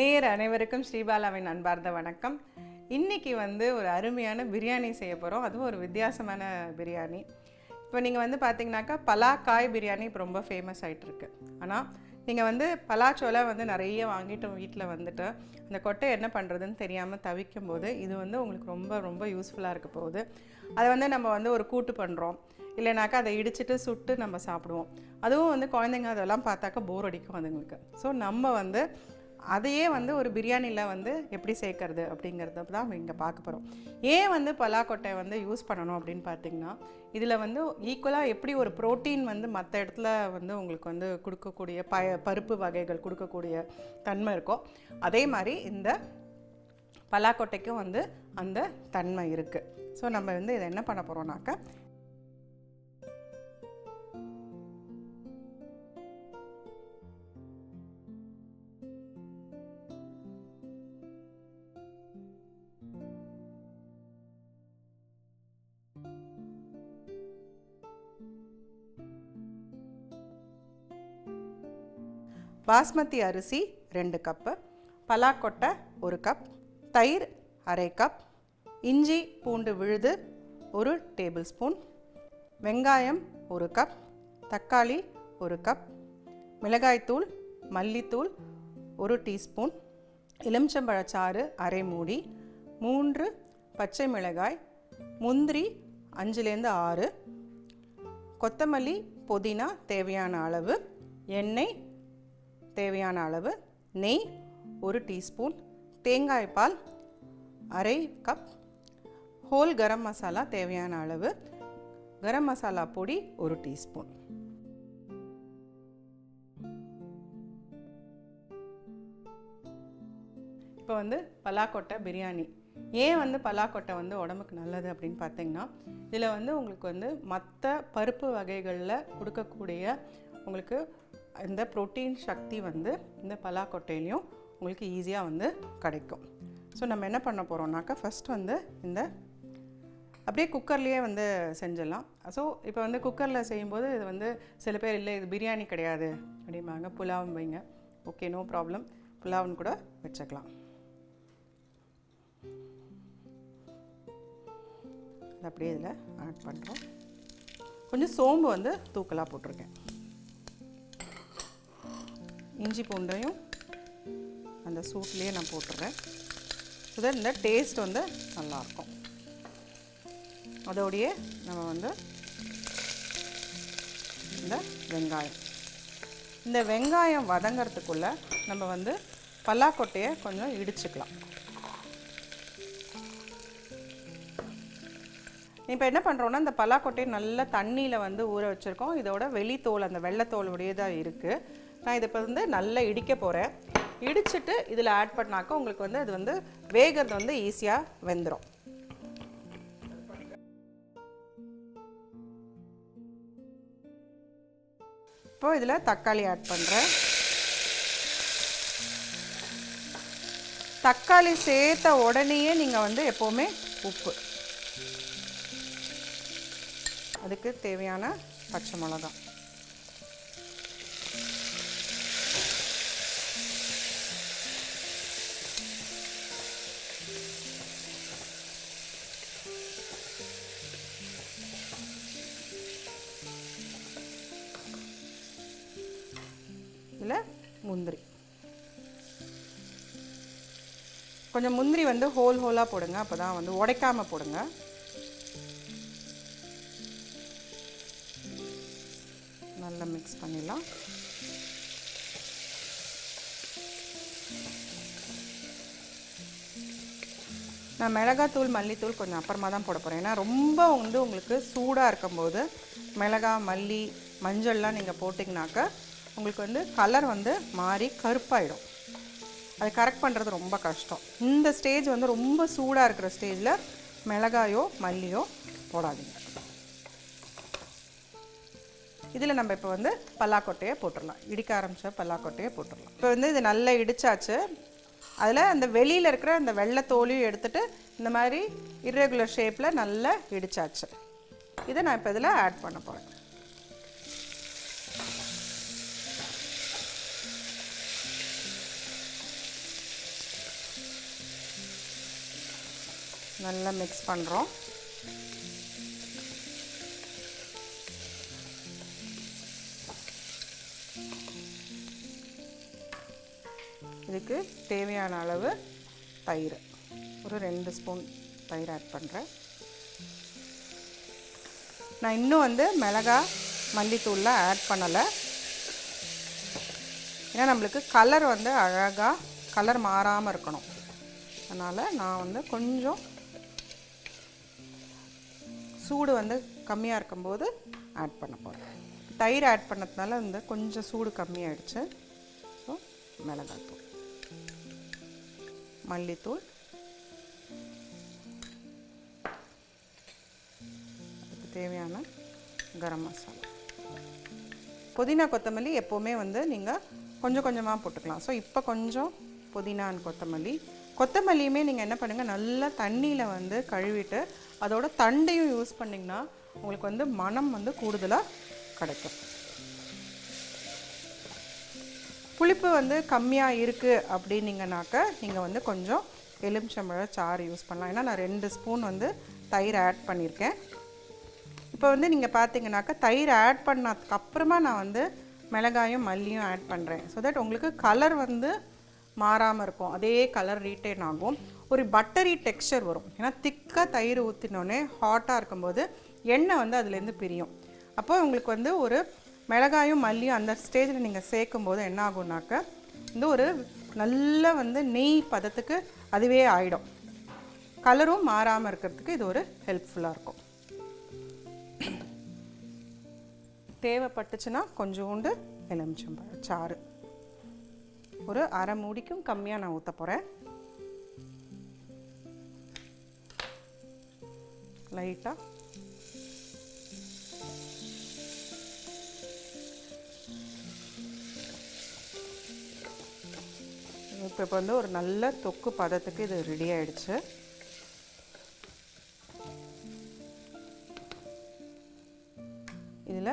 நேர் அனைவருக்கும் ஸ்ரீபாலாவின் அன்பார்ந்த வணக்கம். இன்னைக்கு வந்து ஒரு அருமையான பிரியாணி செய்ய போகிறோம் அதுவும் ஒரு வித்தியாசமான பிரியாணி. இப்போ நீங்கள் வந்து பார்த்தீங்கன்னாக்கா பலாக்காய் பிரியாணி இப்போ ரொம்ப ஃபேமஸ் ஆகிட்டுருக்கு ஆனால் நீங்கள் வந்து பலாச்சோலை வந்து நிறைய வாங்கிட்டு வீட்டில் வந்துட்டு அந்த கொட்டை என்ன பண்ணுறதுன்னு தெரியாமல் தவிக்கும் போது இது வந்து உங்களுக்கு ரொம்ப ரொம்ப யூஸ்ஃபுல்லாக இருக்க போகுது. அதை வந்து நம்ம வந்து ஒரு கூட்டு பண்ணுறோம் இல்லைனாக்கா அதை இடிச்சிட்டு சுட்டு நம்ம சாப்பிடுவோம். அதுவும் வந்து குழந்தைங்க அதெல்லாம் பார்த்தாக்கா போர் அடிக்கும் அதுங்களுக்கு. ஸோ நம்ம வந்து அதையே வந்து ஒரு பிரியாணியில் வந்து எப்படி சேர்க்கறது அப்படிங்கிறத தான் இங்கே பார்க்க போகிறோம் ஏன் வந்து பலாக்கொட்டை வந்து யூஸ் பண்ணணும் அப்படின்னு பார்த்தீங்கன்னா இதில் வந்து ஈக்குவலாக எப்படி ஒரு புரோட்டீன் வந்து மற்ற இடத்துல வந்து உங்களுக்கு வந்து கொடுக்கக்கூடிய ப பருப்பு வகைகள் கொடுக்கக்கூடிய தன்மை இருக்கோ அதே மாதிரி இந்த பலாக்கொட்டைக்கும் வந்து அந்த தன்மை இருக்குது ஸோ நம்ம வந்து இதை என்ன பண்ண போகிறோம்னாக்கா பாஸ்மதி அரிசி ரெண்டு கப்பு பலாக்கொட்டை ஒரு கப் தயிர் அரை கப் இஞ்சி பூண்டு விழுது ஒரு டேபிள் ஸ்பூன் வெங்காயம் ஒரு கப் தக்காளி ஒரு கப் மிளகாய்த்தூள் மல்லித்தூள் ஒரு டீஸ்பூன் எலுமிச்சம்பழச்சாறு அரை மூடி மூன்று பச்சை மிளகாய் முந்திரி அஞ்சுலேருந்து ஆறு கொத்தமல்லி புதினா தேவையான அளவு எண்ணெய் தேவையான அளவு நெய் ஒரு டீஸ்பூன் தேங்காய் பால் அரை கப். ஹோல் கரம் மசாலா தேவையான அளவு. கரம் மசாலா பொடி ஒரு டீஸ்பூன். இப்போ வந்து பலாக்கொட்டை பிரியாணி. ஏன் வந்து பலாக்கொட்டை வந்து உடம்புக்கு நல்லது அப்படின்னு பார்த்தீங்கன்னா இதில் வந்து உங்களுக்கு வந்து மற்ற பருப்பு வகைகளில் கொடுக்கக்கூடிய உங்களுக்கு இந்த புரோட்டீன் சக்தி வந்து இந்த பலாக்கொட்டையிலையும் உங்களுக்கு ஈஸியாக வந்து கிடைக்கும். ஸோ நம்ம என்ன பண்ண போகிறோம்னாக்கா ஃபஸ்ட் வந்து இந்த அப்படியே குக்கர்லேயே வந்து செஞ்சிடலாம். ஸோ இப்போ வந்து குக்கரில் செய்யும்போது இது வந்து சில பேர் இல்லை இது பிரியாணி கிடையாது. அப்படிம்பாங்க. புலாவும் வைங்க. ஓகே நோ ப்ராப்ளம் புலாவும் கூட வச்சுக்கலாம். அப்படியே இதில் ஆட் பண்ணுறோம் கொஞ்சம் சோம்பு வந்து தூக்கலாக போட்டிருக்கேன். இஞ்சி பூண்டையும் அந்த சூட்லேயே நான் போட்டுடுறேன் ஸோ தட் இந்த டேஸ்ட் வந்து நல்லாயிருக்கும் அதோடையே நம்ம வந்து இந்த வெங்காயம். இந்த வெங்காயம் வதங்கிறதுக்குள்ளே நம்ம வந்து பல்லாக்கொட்டையை கொஞ்சம் இடிச்சுக்கலாம். இப்போ என்ன பண்ணுறோன்னா இந்த பலாக்கொட்டையை நல்லா தண்ணியில் வந்து ஊற வச்சுருக்கோம். இதோட வெளித்தோல் அந்த வெள்ளைத்தோல் உடையதாக இருக்குது நான் இதை இப்போ வந்து நல்லா இடிக்க போகிறேன் இடிச்சிட்டு இதில் ஆட் பண்ணாக்க உங்களுக்கு வந்து அது வந்து வேகிறது வந்து ஈஸியாக வெந்துடும் இப்போ இதில் தக்காளி ஆட் பண்ணுறேன் தக்காளி சேர்த்த உடனேயே நீங்கள் வந்து எப்போவுமே உப்பு. அதுக்கு தேவையான பச்சை மிளகாய். இதில் முந்திரி. கொஞ்சம் முந்திரி வந்து ஹோல் ஹோலாக போடுங்க. அப்போ தான் வந்து உடைக்காமல் போடுங்க. நல்லா மிக்ஸ் பண்ணிடலாம். நான் மிளகாத்தூள் மல்லித்தூள் கொஞ்சம் அப்புறமா தான் போட போகிறேன் ஏன்னா ரொம்ப வந்து உங்களுக்கு சூடாக இருக்கும்போது மிளகா மல்லி மஞ்சள்லாம் நீங்கள் போட்டிங்கனாக்கா உங்களுக்கு வந்து கலர் வந்து மாறி கருப்பாயிடும். அது கரெக்ட் பண்ணுறது ரொம்ப கஷ்டம். இந்த ஸ்டேஜ் வந்து ரொம்ப சூடாக இருக்கிற ஸ்டேஜில் மிளகாயோ மல்லியோ போடாதீங்க. இதில் நம்ம இப்போ வந்து பல்லாக்கொட்டையை போட்டுடலாம். இடிக்க ஆரம்பித்த பல்லாக்கொட்டையை போட்டுடலாம். இப்போ வந்து இது நல்லா இடித்தாச்சு அதில் அந்த வெளியில் இருக்கிற அந்த வெள்ளை தோலையும் எடுத்துகிட்டு இந்த மாதிரி இர்ரெகுலர் ஷேப்பில் நல்லா இடித்தாச்சு இதை நான் இப்போ இதில் ஆட் பண்ண போகிறேன் நல்லா மிக்ஸ் பண்ணுறோம் இதுக்கு தேவையான அளவு தயிர். ஒரு ரெண்டு ஸ்பூன் தயிர் ஆட் பண்ணுறேன் நான் இன்னும் வந்து மிளகா மல்லித்தூள்லாம் ஆட் பண்ணலை. ஏன்னா நம்மளுக்கு கலர் வந்து அழகாக கலர் மாறாமல் இருக்கணும். அதனால் நான் வந்து கொஞ்சம் சூடு வந்து கம்மியாக இருக்கும்போது ஆட் பண்ண போகிறேன் தயிர் ஆட் பண்ணதுனால வந்து கொஞ்சம் சூடு கம்மியாகிடுச்சு ஸோ மிளகாத்தூள் மல்லித்தூள் அதுக்கு தேவையான கரம் மசாலா. புதினா கொத்தமல்லி எப்போவுமே வந்து நீங்கள் கொஞ்சம் கொஞ்சமாக போட்டுக்கலாம். ஸோ இப்போ கொஞ்சம் புதினா கொத்தமல்லி. கொத்தமல்லியுமே நீங்கள் என்ன பண்ணுங்கள் நல்லா தண்ணியில் வந்து கழுவிட்டு அதோட தண்டையும் யூஸ் பண்ணிங்கன்னா உங்களுக்கு வந்து மனம் வந்து கூடுதலாக கிடைக்கும். புளிப்பு வந்து கம்மியாக இருக்குது அப்படின்னிங்கனாக்க நீங்கள் வந்து கொஞ்சம் எலுமிச்சம்பழ சாறு யூஸ் பண்ணலாம். ஏன்னா நான் ரெண்டு ஸ்பூன் வந்து தயிர் ஆட் பண்ணியிருக்கேன். இப்போ வந்து நீங்கள் பார்த்தீங்கன்னாக்கா தயிர் ஆட் பண்ணதுக்கு அப்புறமா நான் வந்து மிளகாயும் மல்லியும் ஆட் பண்ணுறேன் ஸோ தட் உங்களுக்கு கலர் வந்து மாறாமல் இருக்கும். அதே கலர் ரீட்டைன் ஆகும். ஒரு பட்டரி டெக்ஸ்சர் வரும். ஏன்னா திக்காக தயிர் ஊற்றினோடனே ஹாட்டாக இருக்கும்போது எண்ணெய் வந்து அதுலேருந்து பிரியும். அப்போ உங்களுக்கு வந்து ஒரு மிளகாயும் மல்லியும் அந்த ஸ்டேஜில் நீங்கள் சேர்க்கும் போது என்ன ஆகும்னாக்க வந்து ஒரு நல்ல வந்து நெய் பதத்துக்கு அதுவே ஆகிடும் கலரும் மாறாமல் இருக்கிறதுக்கு இது ஒரு ஹெல்ப்ஃபுல்லாக இருக்கும். தேவைப்பட்டுச்சுன்னா கொஞ்சோண்டு எலுமிச்சம்பழம் சாறு. ஒரு அரை மூடிக்கும் கம்மியாக நான் ஊற்ற போகிறேன் லைட்டாக இப்போ இப்போ வந்து ஒரு நல்ல தொக்கு பதத்துக்கு இது ரெடி ஆயிடுச்சு. இதில்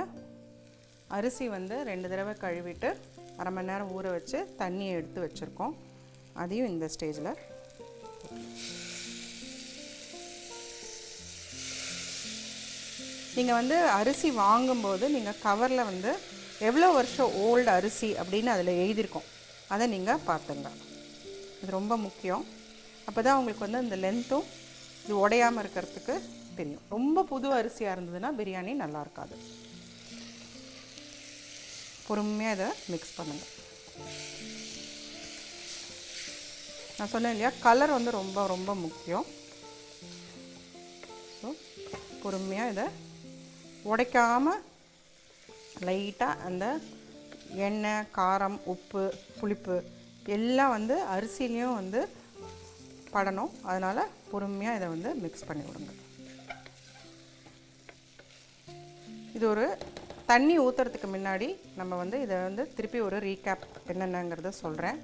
அரிசி வந்து ரெண்டு தடவை கழுவிட்டு அரை மணி நேரம் ஊற வச்சு தண்ணியை எடுத்து வச்சுருக்கோம். அதையும் இந்த ஸ்டேஜில் நீங்கள் வந்து அரிசி வாங்கும்போது நீங்கள் கவரில் வந்து எவ்வளோ வருஷம் ஓல்டு அரிசி அப்படின்னு அதில் எழுதியிருக்கோம். அதை நீங்கள் பார்த்துங்க. அது ரொம்ப முக்கியம். அப்போ தான் உங்களுக்கு வந்து இந்த லென்த்தும் இது உடையாமல் இருக்கிறதுக்கு தெரியும். ரொம்ப புது அரிசியாக இருந்ததுன்னா பிரியாணி நல்லா இருக்காது. பொறுமையாக இதை மிக்ஸ் பண்ணுங்கள் நான் சொன்னேன் இல்லையா? கலர் வந்து ரொம்ப ரொம்ப முக்கியம். ஸோ பொறுமையாக இதை உடைக்காமல் லைட்டாக அந்த எண்ணெய் காரம் உப்பு புளிப்பு எல்லாம் வந்து அரிசிலையும் வந்து படணும். அதனால் பொறுமையாக இதை வந்து மிக்ஸ் பண்ணி விடுங்க இது ஒரு தண்ணி ஊற்றுறதுக்கு முன்னாடி நம்ம வந்து இதை வந்து திருப்பி ஒரு ரீகேப் என்னென்னங்கிறத சொல்கிறேன்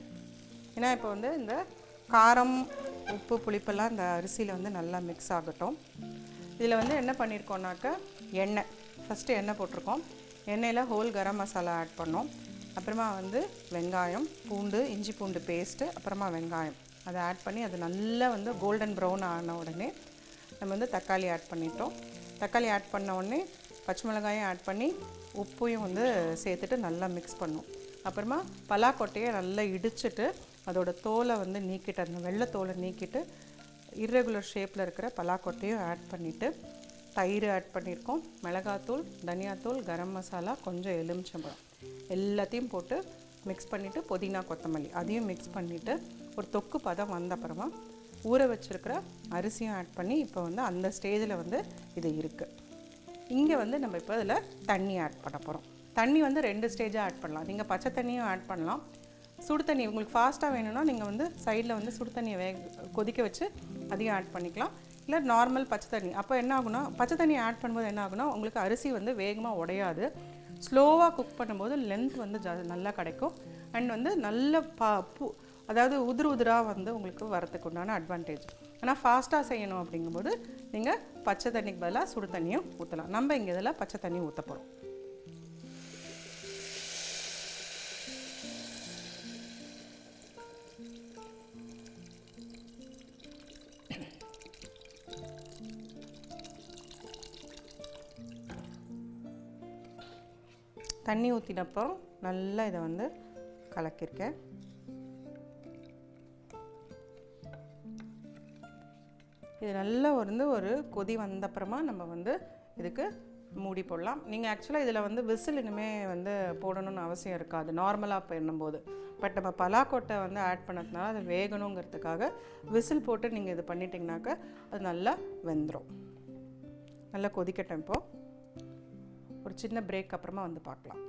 ஏன்னா இப்போ வந்து இந்த காரம் உப்பு புளிப்பெல்லாம் இந்த அரிசியில் வந்து நல்லா மிக்ஸ் ஆகட்டும். இதில் வந்து என்ன பண்ணியிருக்கோம்னாக்க எண்ணெய். ஃபஸ்ட்டு எண்ணெய் போட்டிருக்கோம். எண்ணெயில் ஹோல் கரம் மசாலா ஆட் பண்ணோம். அப்புறமா வந்து வெங்காயம் பூண்டு இஞ்சி பூண்டு பேஸ்ட்டு அப்புறமா வெங்காயம். அதை ஆட் பண்ணி அது நல்லா வந்து கோல்டன் ப்ரௌன் ஆன உடனே நம்ம வந்து தக்காளி ஆட் பண்ணிட்டோம். தக்காளி ஆட் பண்ண உடனே பச்சை மிளகாயும் ஆட் பண்ணி உப்பையும் வந்து சேர்த்துட்டு நல்லா மிக்ஸ் பண்ணோம். அப்புறமா பலாக்கொட்டையை நல்லா இடிச்சிட்டு அதோட தோலை வந்து நீக்கிட்டு அந்த வெள்ளை தோலை நீக்கிட்டு இர்ரெகுலர் ஷேப்பில் இருக்கிற பலாக்கொட்டையும் ஆட் பண்ணிவிட்டு தயிர் ஆட் பண்ணியிருக்கோம் மிளகாத்தூள் தனியாத்தூள் கரம் மசாலா கொஞ்சம் எலுமிச்சம்பழம். எல்லாத்தையும் போட்டு மிக்ஸ் பண்ணிவிட்டு புதினா கொத்தமல்லி. அதையும் மிக்ஸ் பண்ணிவிட்டு ஒரு தொக்கு பதம் வந்த அப்புறமா ஊற வச்சுருக்கிற அரிசியும் ஆட் பண்ணி இப்போ வந்து அந்த ஸ்டேஜில் வந்து இது இருக்குது இங்கே வந்து நம்ம இப்போ இதில் தண்ணி ஆட் பண்ண போகிறோம் தண்ணி வந்து ரெண்டு ஸ்டேஜாக ஆட் பண்ணலாம். நீங்கள் பச்சை தண்ணியும் ஆட் பண்ணலாம். சுடு தண்ணி உங்களுக்கு ஃபாஸ்ட்டாக வேணும்னா நீங்கள் வந்து சைடில் வந்து சுடு தண்ணியை வேக கொதிக்க வச்சு அதையும் ஆட் பண்ணிக்கலாம். இல்லை நார்மல் பச்சை தண்ணி. அப்போ என்ன ஆகுனா பச்சை தண்ணி ஆட் பண்ணும்போது என்ன ஆகுனா உங்களுக்கு அரிசி வந்து வேகமாக உடையாது. ஸ்லோவாக குக் பண்ணும்போது லென்த் வந்து ஜா நல்லா கிடைக்கும். அண்ட் வந்து நல்ல பா பூ அதாவது உதிர் உதிராக வந்து உங்களுக்கு வரதுக்கு உண்டான அட்வான்டேஜ் ஆனால் ஃபாஸ்ட்டாக செய்யணும் அப்படிங்கும்போது நீங்கள் பச்சை தண்ணிக்கு பதிலாக சுடு தண்ணியும் ஊற்றலாம் நம்ம இங்கே இதில் பச்சை தண்ணி ஊற்ற போகிறோம் தண்ணி ஊற்றினப்புறம் நல்லா இதை வந்து கலக்கியிருக்கேன் இது நல்லா வந்து ஒரு கொதி வந்தப்புறமா நம்ம வந்து இதுக்கு மூடி போடலாம். நீங்கள் ஆக்சுவலாக இதில் வந்து விசில் இனிமேல் வந்து போடணும்னு அவசியம் இருக்காது. நார்மலாக பண்ணும்போது பட் நம்ம பலாக்கொட்டை வந்து ஆட் பண்ணதுனால அது வேகணுங்கிறதுக்காக விசில் போட்டு நீங்கள் இது பண்ணிட்டீங்கனாக்கா அது நல்லா வெந்துடும் நல்லா கொதிக்கட்டும் இப்போது ஒரு சின்ன பிரேக் அப்புறமா வந்து பார்க்கலாம்.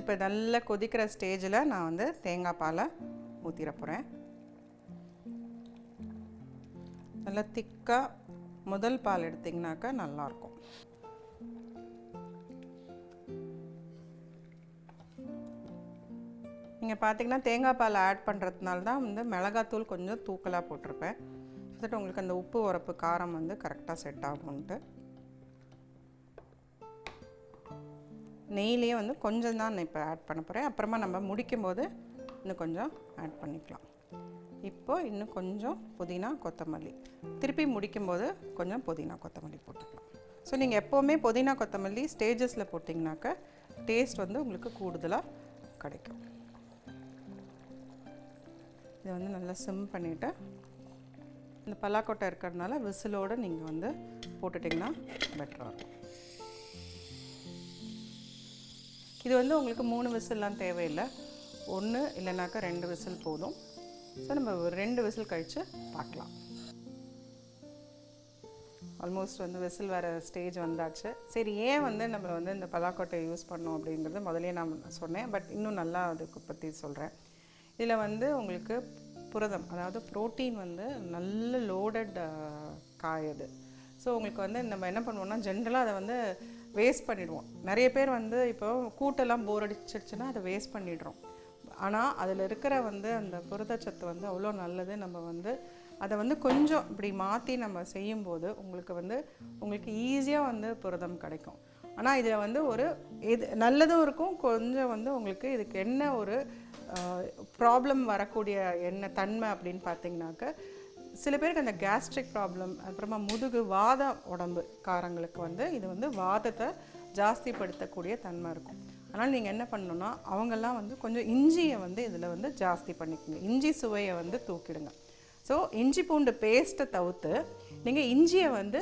இப்போ நல்லா கொதிக்கிற ஸ்டேஜில் நான் வந்து தேங்காய் பாலை ஊற்றிட போகிறேன் நல்லா திக்காக முதல் பால் எடுத்திங்கனாக்கா நல்லாயிருக்கும். நீங்கள் பார்த்தீங்கன்னா தேங்காய் பால் ஆட் பண்ணுறதுனால தான் வந்து மிளகாத்தூள் கொஞ்சம் தூக்கலாக போட்டிருப்பேன். தட் உங்களுக்கு அந்த உப்பு உரப்பு காரம் வந்து கரெக்டாக செட் ஆகும்ன்ட்டு. நெய்லேயே வந்து கொஞ்சம் தான் நான் இப்போ ஆட் பண்ண போகிறேன் அப்புறமா நம்ம முடிக்கும் போது இன்னும் கொஞ்சம் ஆட் பண்ணிக்கலாம். இப்போ இன்னும் கொஞ்சம் புதினா கொத்தமல்லி. திருப்பி முடிக்கும்போது கொஞ்சம் புதினா கொத்தமல்லி போட்டுக்கலாம். ஸோ நீங்கள் எப்போவுமே புதினா கொத்தமல்லி ஸ்டேஜஸில் போட்டிங்கனாக்க டேஸ்ட் வந்து உங்களுக்கு கூடுதலாக கிடைக்கும். இதை வந்து நல்லா சிம் பண்ணிவிட்டு இந்த பல்லாக்கொட்டை இருக்கிறதுனால விசிலோடு நீங்கள் வந்து போட்டுட்டிங்கன்னா பெட்டராக இருக்கும். இது வந்து உங்களுக்கு மூணு விசில்லாம் தேவையில்லை. ஒன்று இல்லைனாக்கா ரெண்டு விசில் போதும். ஸோ நம்ம ஒரு ரெண்டு விசில் கழித்து பார்க்கலாம். ஆல்மோஸ்ட் வந்து விசில் வர ஸ்டேஜ் வந்தாச்சு. சரி ஏன் வந்து நம்ம வந்து இந்த பலாக்கொட்டையை யூஸ் பண்ணோம் அப்படிங்கிறது முதலே நான் சொன்னேன். பட் இன்னும் நல்லா அதுக்கு பற்றி சொல்கிறேன் இதில் வந்து உங்களுக்கு புரதம் அதாவது புரோட்டீன் வந்து நல்ல லோடட் காய் அது. ஸோ உங்களுக்கு வந்து நம்ம என்ன பண்ணுவோம்னா ஜென்ரலாக அதை வந்து வேஸ்ட் பண்ணிடுவோம். நிறைய பேர் வந்து இப்போ கூட்டெல்லாம் போர் அடிச்சிருச்சுன்னா அதை வேஸ்ட் பண்ணிடுறோம். ஆனால் அதில் இருக்கிற வந்து அந்த புரதச்சத்து வந்து அவ்வளோ நல்லது. நம்ம வந்து அதை வந்து கொஞ்சம் இப்படி மாற்றி நம்ம செய்யும்போது உங்களுக்கு வந்து உங்களுக்கு ஈஸியாக வந்து புரதம் கிடைக்கும். ஆனால் இதில் வந்து ஒரு இது நல்லதும் இருக்கும். கொஞ்சம் வந்து உங்களுக்கு இதுக்கு என்ன ஒரு ப்ராப்ளம் வரக்கூடிய என்ன தன்மை அப்படின்னு பார்த்தீங்கன்னாக்க சில பேருக்கு அந்த கேஸ்ட்ரிக் ப்ராப்ளம் அப்புறமா முதுகு வாத உடம்பு காரங்களுக்கு வந்து இது வந்து வாதத்தை ஜாஸ்திப்படுத்தக்கூடிய தன்மை இருக்கும். அதனால் நீங்கள் என்ன பண்ணணும்னா அவங்கெல்லாம் வந்து கொஞ்சம் இஞ்சியை வந்து இதில் வந்து ஜாஸ்தி பண்ணிக்கோங்க. இஞ்சி சுவையை வந்து தூக்கிடுங்க. ஸோ இஞ்சி பூண்டு பேஸ்ட்டை தவிர்த்து நீங்கள் இஞ்சியை வந்து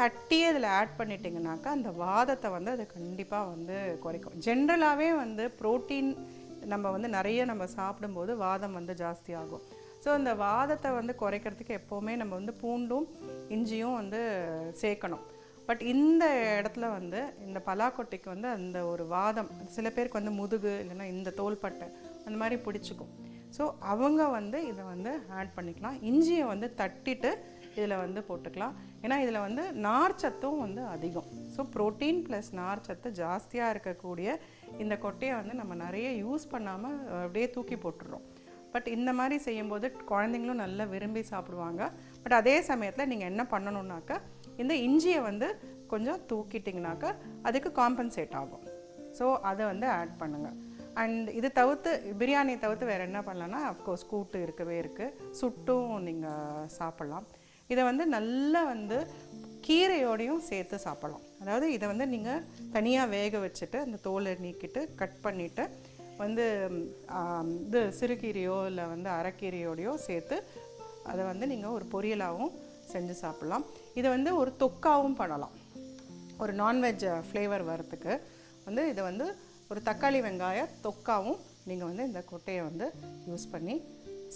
தட்டி அதில் ஆட் பண்ணிட்டீங்கனாக்கா அந்த வாதத்தை வந்து அது கண்டிப்பாக வந்து குறைக்கும். ஜென்ரலாகவே வந்து ப்ரோட்டீன் நம்ம வந்து நிறைய நம்ம சாப்பிடும்போது வாதம் வந்து ஜாஸ்தி ஆகும். ஸோ இந்த வாதத்தை வந்து குறைக்கிறதுக்கு எப்போவுமே நம்ம வந்து பூண்டும் இஞ்சியும் வந்து சேர்க்கணும். பட் இந்த இடத்துல வந்து இந்த பலாக்கொட்டைக்கு வந்து அந்த ஒரு வாதம் சில பேருக்கு வந்து முதுகு இல்லைன்னா இந்த தோள்பட்டை அந்த மாதிரி பிடிச்சிக்கும். ஸோ அவங்க வந்து இதை வந்து ஆட் பண்ணிக்கலாம். இஞ்சியை வந்து தட்டிட்டு இதில் வந்து போட்டுக்கலாம். ஏன்னா இதில் வந்து நார்ச்சத்தும் வந்து அதிகம். ஸோ ப்ரோட்டீன் ப்ளஸ் நார்ச்சத்து ஜாஸ்தியாக இருக்கக்கூடிய இந்த கொட்டையை வந்து நம்ம நிறைய யூஸ் பண்ணாமல் அப்படியே தூக்கி போட்டுடுறோம். பட் இந்த மாதிரி செய்யும்போது குழந்தைங்களும் நல்லா விரும்பி சாப்பிடுவாங்க. பட் அதே சமயத்தில் நீங்கள் என்ன பண்ணணுன்னாக்கா இந்த இஞ்சியை வந்து கொஞ்சம் தூக்கிட்டிங்கனாக்கா அதுக்கு காம்பன்சேட் ஆகும். ஸோ அதை வந்து ஆட் பண்ணுங்கள் அண்ட் இது தவிர்த்து பிரியாணியை தவிர்த்து வேறு என்ன பண்ணலான்னா அஃப்கோர்ஸ் கூட்டு இருக்கவே இருக்குது சுட்டும் நீங்கள் சாப்பிட்லாம். இதை வந்து நல்லா வந்து கீரையோடையும் சேர்த்து சாப்பிடலாம். அதாவது இதை வந்து நீங்கள் தனியாக வேக வச்சுட்டு அந்த தோலை நீக்கிட்டு கட் பண்ணிவிட்டு வந்து இது சிறுகீரையோ இல்லை வந்து அரைக்கீரையோடையோ சேர்த்து அதை வந்து நீங்கள் ஒரு பொரியலாகவும் செஞ்சு சாப்பிட்லாம். இதை வந்து ஒரு தொக்காவும் பண்ணலாம். ஒரு நான்வெஜ் ஃப்ளேவர் வரத்துக்கு வந்து இதை வந்து ஒரு தக்காளி வெங்காய தொக்காவும் நீங்கள் வந்து இந்த கொட்டையை வந்து யூஸ் பண்ணி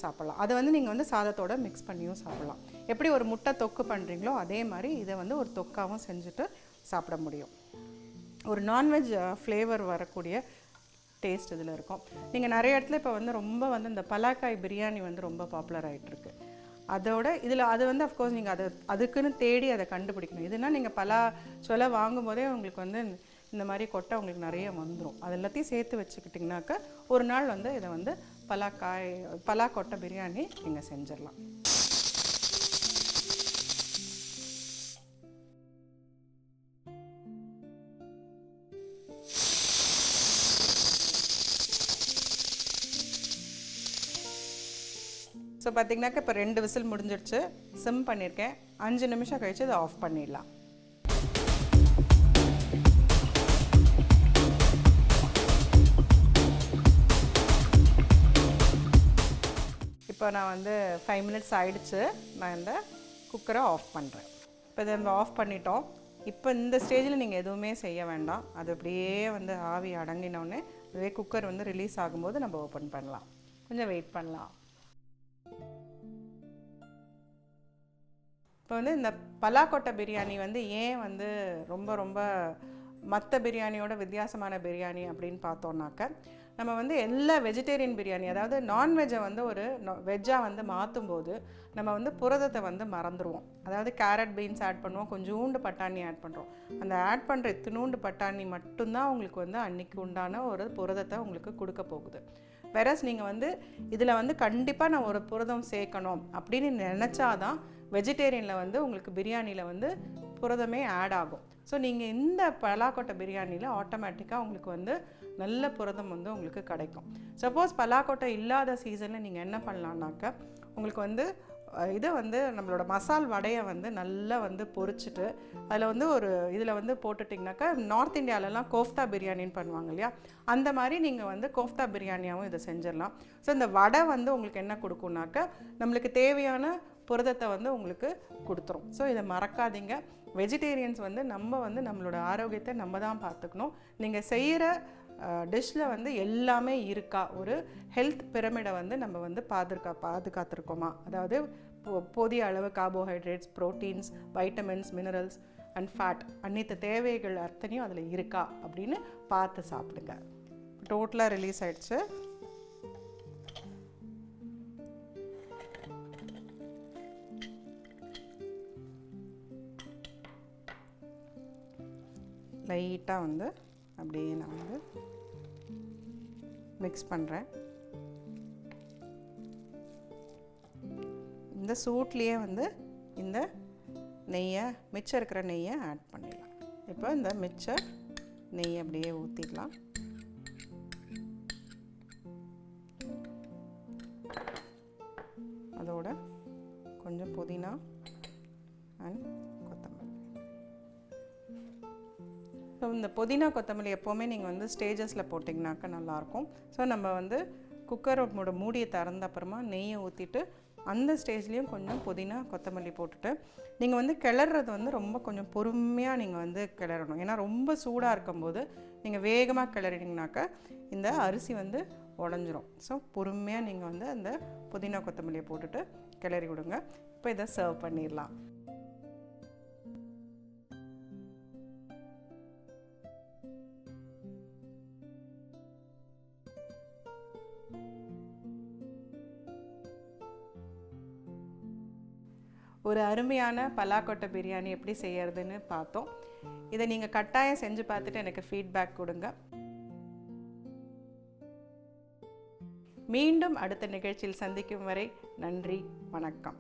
சாப்பிட்லாம். அதை வந்து நீங்கள் வந்து சாதத்தோடு மிக்ஸ் பண்ணியும் சாப்பிட்லாம். எப்படி ஒரு முட்டை தொக்கு பண்ணுறீங்களோ அதே மாதிரி இதை வந்து ஒரு தொக்காவும் செஞ்சுட்டு சாப்பிட முடியும். ஒரு நான்வெஜ் ஃப்ளேவர் வரக்கூடிய டேஸ்ட் இதில் இருக்கும். நீங்கள் நிறைய இடத்துல இப்போ வந்து ரொம்ப வந்து இந்த பலாக்காய் பிரியாணி வந்து ரொம்ப பாப்புலர் ஆகிட்டுருக்கு அதோட இதில் அது வந்து அஃப்கோர்ஸ் நீங்கள் அதை அதுக்குன்னு தேடி அதை கண்டுபிடிக்கணும். இதுனா நீங்கள் பலா சொல்ல வாங்கும் போதே உங்களுக்கு வந்து இந்த மாதிரி கொட்டை உங்களுக்கு நிறைய வந்துடும் அது எல்லாத்தையும் சேர்த்து வச்சுக்கிட்டிங்கனாக்கா ஒரு நாள் வந்து இதை வந்து பலாக்காய் பலா கொட்டை பிரியாணி நீங்கள் செஞ்சிடலாம். ஸோ பார்த்தீங்கன்னாக்கா இப்போ ரெண்டு விசில் முடிஞ்சிடுச்சு சிம் பண்ணியிருக்கேன் அஞ்சு நிமிஷம் கழித்து இதை ஆஃப் பண்ணிடலாம். இப்போ நான் வந்து ஃபைவ் மினிட்ஸ் ஆயிடுச்சு. நான் இந்த குக்கரை ஆஃப் பண்ணுறேன் இப்போ இதை நம்ம ஆஃப் பண்ணிட்டோம். இப்போ இந்த ஸ்டேஜில் நீங்கள் எதுவுமே செய்ய வேண்டாம். அது அப்படியே வந்து ஆவி அடங்கினோடனே அதுவே குக்கர் வந்து ரிலீஸ் ஆகும்போது நம்ம ஓப்பன் பண்ணலாம். கொஞ்சம் வெயிட் பண்ணலாம். இப்போ வந்து இந்த பலாக்கொட்டை பிரியாணி வந்து ஏன் வந்து ரொம்ப ரொம்ப மற்ற பிரியாணியோட வித்தியாசமான பிரியாணி அப்படின்னு பார்த்தோன்னாக்க நம்ம வந்து எல்லா வெஜிடேரியன் பிரியாணி அதாவது நான்வெஜ்ஜை வந்து ஒரு வெஜ்ஜாக வந்து மாற்றும் போது நம்ம வந்து புரதத்தை வந்து மறந்துடுவோம் அதாவது கேரட் பீன்ஸ் ஆட் பண்ணுவோம் கொஞ்சோண்டு பட்டாணி ஆட் பண்ணுறோம் அந்த ஆட் பண்ணுற இத்தினூண்டு பட்டாணி மட்டும்தான் உங்களுக்கு வந்து அன்னைக்கு உண்டான ஒரு புரதத்தை உங்களுக்கு கொடுக்க போகுது. வெரஸ் நீங்கள் வந்து இதில் வந்து கண்டிப்பாக நான் ஒரு புரதம் சேர்க்கணும் அப்படின்னு நினச்சாதான் வெஜிடேரியனில் வந்து உங்களுக்கு பிரியாணியில் வந்து புரதமே ஆட் ஆகும். ஸோ நீங்கள் இந்த பலாக்கொட்டை பிரியாணியில் ஆட்டோமேட்டிக்காக உங்களுக்கு வந்து நல்ல புரதம் வந்து உங்களுக்கு கிடைக்கும். சப்போஸ் பலாக்கொட்டை இல்லாத சீசனில் நீங்கள் என்ன பண்ணலான்னாக்க உங்களுக்கு வந்து இதை வந்து நம்மளோட மசால் வடையை வந்து நல்லா வந்து பொரிச்சிட்டு அதில் வந்து ஒரு இதில் வந்து போட்டுட்டிங்கனாக்கா நார்த் இந்தியாவிலலாம் கோஃப்தா பிரியாணின்னு பண்ணுவாங்க இல்லையா? அந்த மாதிரி நீங்கள் வந்து கோஃப்தா பிரியாணியாகவும் இதை செஞ்சிடலாம். ஸோ இந்த வடை வந்து உங்களுக்கு என்ன கொடுக்கும்னாக்க நம்மளுக்கு தேவையான புரதத்தை வந்து உங்களுக்கு கொடுத்துரும். ஸோ இதை மறக்காதீங்க. வெஜிடேரியன்ஸ் வந்து நம்ம வந்து நம்மளோட ஆரோக்கியத்தை நம்ம தான் பார்த்துக்கணும். நீங்கள் செய்கிற டிஷ்ஷில் வந்து எல்லாமே இருக்கா? ஒரு ஹெல்த் பிரமிடை வந்து நம்ம வந்து பாதுகா பாதுகாத்துருக்கோமா? அதாவது போ- போதிய அளவு carbohydrates proteins vitamins minerals and fat அனைத்து தேவைகள் அத்தனையும் அதில் இருக்கா? அப்படின்னு பார்த்து சாப்பிடுங்க. டோட்டலாக ரிலீஸ் ஆயிடுச்சு. லைட்டாக வந்து அப்படியே நான் வந்து மிக்ஸ் பண்ணுறேன் இந்த சூட்லேயே வந்து இந்த நெய்யை மிச்சம் இருக்கிற நெய்யை ஆட் பண்ணிடலாம். இப்போ இந்த மிச்ச நெய் அப்படியே ஊற்றிடலாம் அதோட கொஞ்சம் புதினா அண்ட் ஸோ இந்த புதினா கொத்தமல்லி எப்போவுமே நீங்கள் வந்து ஸ்டேஜஸில் போட்டிங்கனாக்கா நல்லாயிருக்கும். ஸோ நம்ம வந்து குக்கரோட மூடியை திறந்த அப்புறமா நெய்யை ஊற்றிட்டு அந்த ஸ்டேஜ்லேயும் கொஞ்சம் புதினா கொத்தமல்லி போட்டுட்டு நீங்கள் வந்து கிளறது வந்து ரொம்ப கொஞ்சம் பொறுமையாக நீங்கள் வந்து கிளறணும். ஏன்னா ரொம்ப சூடாக இருக்கும்போது நீங்கள் வேகமாக கிளறினீங்கனாக்கா இந்த அரிசி வந்து உடஞ்சிரும். ஸோ பொறுமையாக நீங்கள் வந்து அந்த புதினா கொத்தமல்லியை போட்டுட்டு கிளறி விடுங்க. இப்போ இதை சர்வ் பண்ணிடலாம். ஒரு அருமையான பலாக்கொட்டை பிரியாணி எப்படி செய்யறதுன்னு பார்த்தோம். இதை நீங்கள் கட்டாயம் செஞ்சு பார்த்துட்டு எனக்கு ஃபீட்பேக் கொடுங்க. மீண்டும் அடுத்த நிகழ்ச்சியில் சந்திக்கும் வரை நன்றி வணக்கம்.